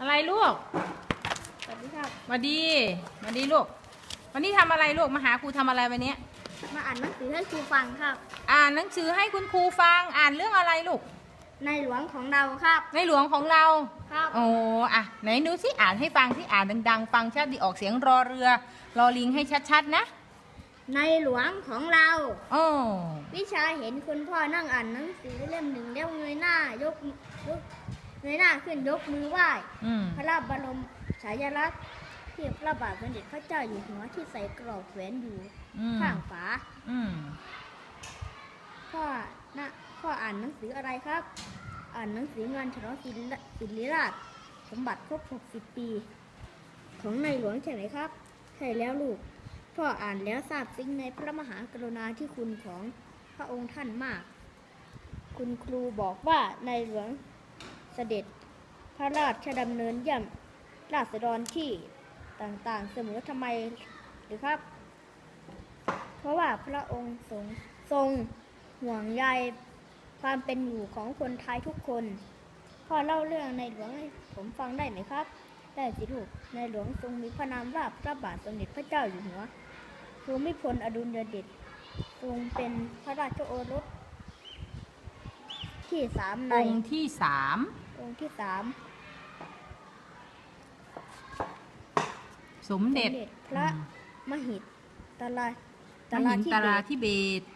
อะไรลูกสวัสดีครับ มาดี มาดีลูก วันนี้ทำอะไรลูก มาหาครูทำอะไรวันนี้ มาอ่านหนังสือให้ครูฟังครับ อ่านหนังสือให้คุณครูฟัง อ่านเรื่องอะไรลูก ในหลวงของเราครับ ในหลวงของเรา ครับ โอ้อะไหนดูสิอ่านให้ฟังสิอ่านดัง ๆ ฟังชัดดีออกเสียงรอเรือ รอลิงให้ชัดๆนะ ในหลวงของเรา โอ้วิชาเห็นคุณพ่อนั่งอ่านหนังสือเล่มหนึ่งแล้วเงยหน้ายกยก เงยหน้าขึ้นยกมือไหว้ อืม พระบรมฉายาลักษณ์ที่พระบาทสมเด็จพระเจ้าอยู่หัวที่ใส่กรอบแหวนอยู่อืม ข้างฝาอืม พ่อนะพ่ออ่านหนังสืออะไรครับ อ่านหนังสืองานฉลองศิลศิริราช สมบัติครบ 60 ปี ของในหลวงใช่ไหมครับ ใช่แล้วลูก พ่ออ่านแล้วทราบซึ้งในพระมหากรุณาธิคุณของพระองค์ท่านมาก คุณครูบอกว่าในหลวงเสด็จพระราชดำเนินเยี่ยมราษฎรที่ต่างๆ เสมอทำไมหรือครับ เพราะว่าพระองค์ทรงทรงห่วงใยความเป็นอยู่ของคนไทยทุกคน พ่อเล่าเรื่องในหลวงให้ผมฟังได้ไหมครับ ได้สิลูก ในหลวงทรงมีพระนามว่าพระบาทสมเด็จพระเจ้าอยู่หัวภูมิพลอดุลยเดชทรงเป็นพระราชโอรสที่สามในองค์ที่สาม องค์ที่สามสมเด็จพระมหิตตลาตลาธิตราเบศธิเบศร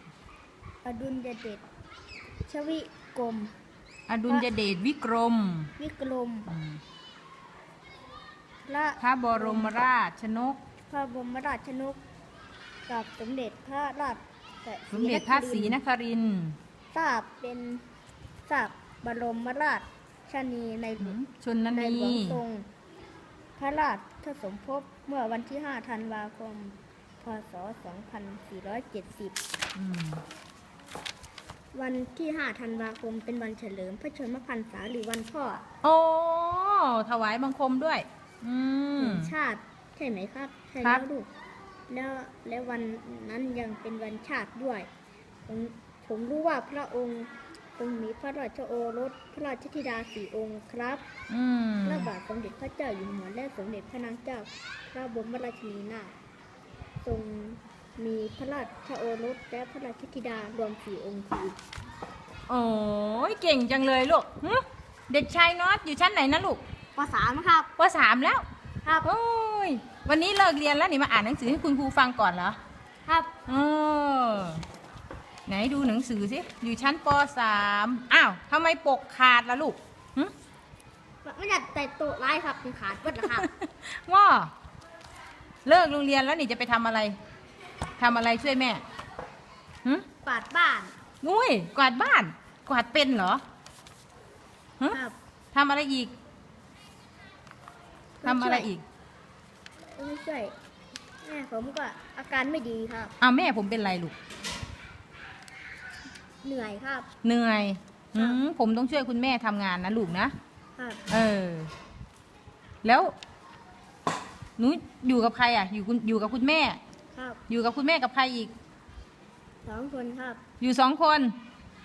อดุลยเดชชวิกรม อดุลยเดชวิกรมวิกรมอืมพระพระบรมราชนก พระบรมราชนกกับสมเด็จพระราชสมเด็จพระศรีนครินทร์ทราบเป็นทราบบรมราช ชนีในหลวงชนในนีหลวงทรงพระราชสมภพเมื่อวันที่ 5 ธันวาคม พศ 2470อืมวันที่ 5 ธันวาคมเป็นวันเฉลิมพระชนมพรรษาหรือวันพ่อ โอ้ ถวายบังคมด้วย อืมแห่งชาติ ใช่ไหมครับ ใช่ครัแล้บวลูก แล้วและวันนั้นยังเป็นวันชาติด้วย ผมผมรู้ว่าพระองค์ ทรงมีพระราชโอรส พระราชธิดาสี่องค์ครับอืมพระบาทสมเด็จพระเจ้าอยู่หัวและสมเด็จพระนางเจ้า พระบรมราชินีนาถทรงมีพระราชโอรสและพระราชธิดารวมสี่องค์คือโอ้ยเก่งจังเลยลูกหึเด็กชายน็อตอยู่ชั้นไหนนะลูกปสามครับ ปสามแล้วครับ โอ้ยวันนี้เลิกเรียนแล้วนี่มาอ่านหนังสือให้คุณครูฟังก่อนเหรอ ครับ เออ ไหนดูหนังสือสิ อยู่ชั้นปสามอ้าวทำไมปกขาดล่ะลูกหึไม่จัดแต่โต๊ะไร้ครับเป็นขาดวัดนะครับว่าเลิกโรงเรียนแล้วนี่จะไปทำอะไรทำอะไรช่วยแม่หึปาดบ้านนุ้ยกวาดบ้าน กวาดเป็นเหรอหึครับทำอะไรอีกทำอะไรอีกไม่ช่วยแม่ผมก็อาการไม่ดีครับอ้าวแม่ผมเป็นไรลูก เหนื่อยครับ เหนื่อยครัอืบมผมต้องช่วยคุณแม่ทำงานนะลูกนะ ครับเออ แล้วหนูอยู่กับใครอะ อยู่คุณอยู่กับคุณแม่ ครับอยู่กับคุณแม่กับใครอีก สองคนครับ อยู่สองคน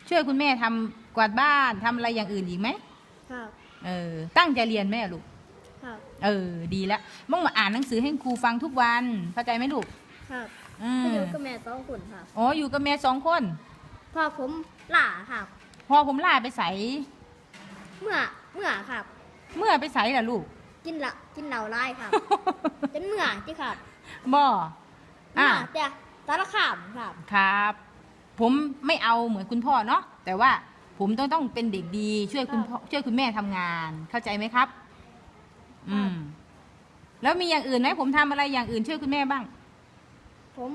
ช่วยคุณแม่ทำกวาดบ้านทำอะไรอย่างอื่นอีกไหมครับ เออ ตั้งใจเรียนแม่ลูก ครับ เออ ดีแล้วมึงมาอ่านหนังสือให้ครูฟังทุกวัน เข้าใจไหมลูกครับอืก็มอยู่กับแม่สองคนครับ อ๋อ อยู่กับแม่สองคน พ่อผมล่าครับ พอผมลาไปใส่เมื่อเมื่อครับ เมื่อไปใส่ล่ะลูก กินละกินเหล้าไล่ครับ เป็นเมื่อที่ครับบ่เมื่อ่าอแต่สารขามครับครับ ผมไม่เอาเหมือนคุณพ่อเนาะแต่ว่าผมต้องต้องเป็นเด็กดี ช่วยคุณพ่อช่วยคุณแม่ทำงาน เข้าใจไหมครับ อืม แล้วมีอย่างอื่นไหมผมทำอะไรอย่างอื่นช่วยคุณแม่บ้าง ผม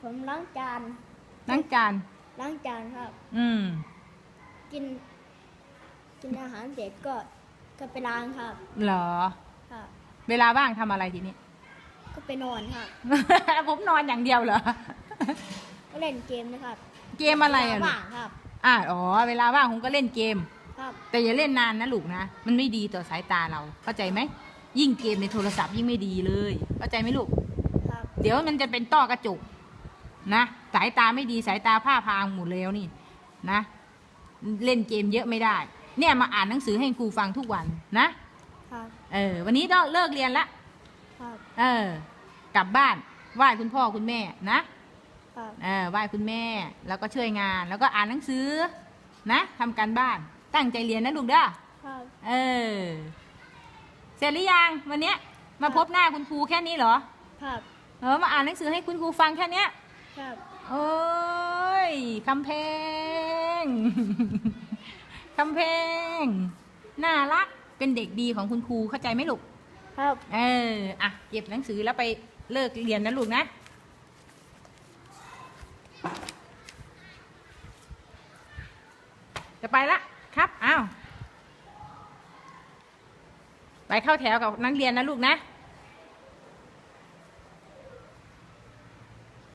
ผมล้างจาน ล้างจาน ล้างจานครับ อืม กิน กินอาหารเสร็จก็ก็ไปล้างครับ เหรอ ครับ เวลาว่างทำอะไรทีนี้ ก็ไปนอนครับ ผมนอนอย่างเดียวเหรอ ก็เล่นเกมนะครับเกมอะไรอะลูกว่างครับ อ่าอ๋อ เวลาว่างผมก็เล่นเกม ครับ แต่อย่าเล่นนานนะลูกนะ มันไม่ดีต่อสายตาเรา เข้าใจไหม ยิ่งเกมในโทรศัพท์ยิ่งไม่ดีเลย เข้าใจไหมลูก ครับ เดี๋ยวมันจะเป็นต้อกระจก นะสายตาไม่ดีสายตาผ้าพางหมดแล้วนี่นะ เล่นเกมเยอะไม่ได้ เนี่ยมาอ่านหนังสือให้ครูฟังทุกวันนะครับเออวันนี้ก็เลิกเรียนละครับเออ กลับบ้านไหว้คุณพ่อคุณแม่นะครับเออไหว้คุณแม่แล้วก็ช่วยงาน แล้วก็อ่านหนังสือนะทำการบ้านตั้งใจเรียนนะลูกเด้อครับเออ เสร็จหรือยังวันเนี้ยมาพบหน้าคุณครูแค่นี้เหรอครับเออมาอ่านหนังสือให้คุณครูฟังแค่เนี้ย ครับ โอ้ยคำเพลงคำเพลงน่ารัก เป็นเด็กดีของคุณครูเข้าใจไหมลูก ครับ เออ อะ เก็บหนังสือแล้วไปเลิกเรียนนะลูกนะจะไปละครับอ้าวไปเข้าแถวกับนักเรียนนะลูกนะค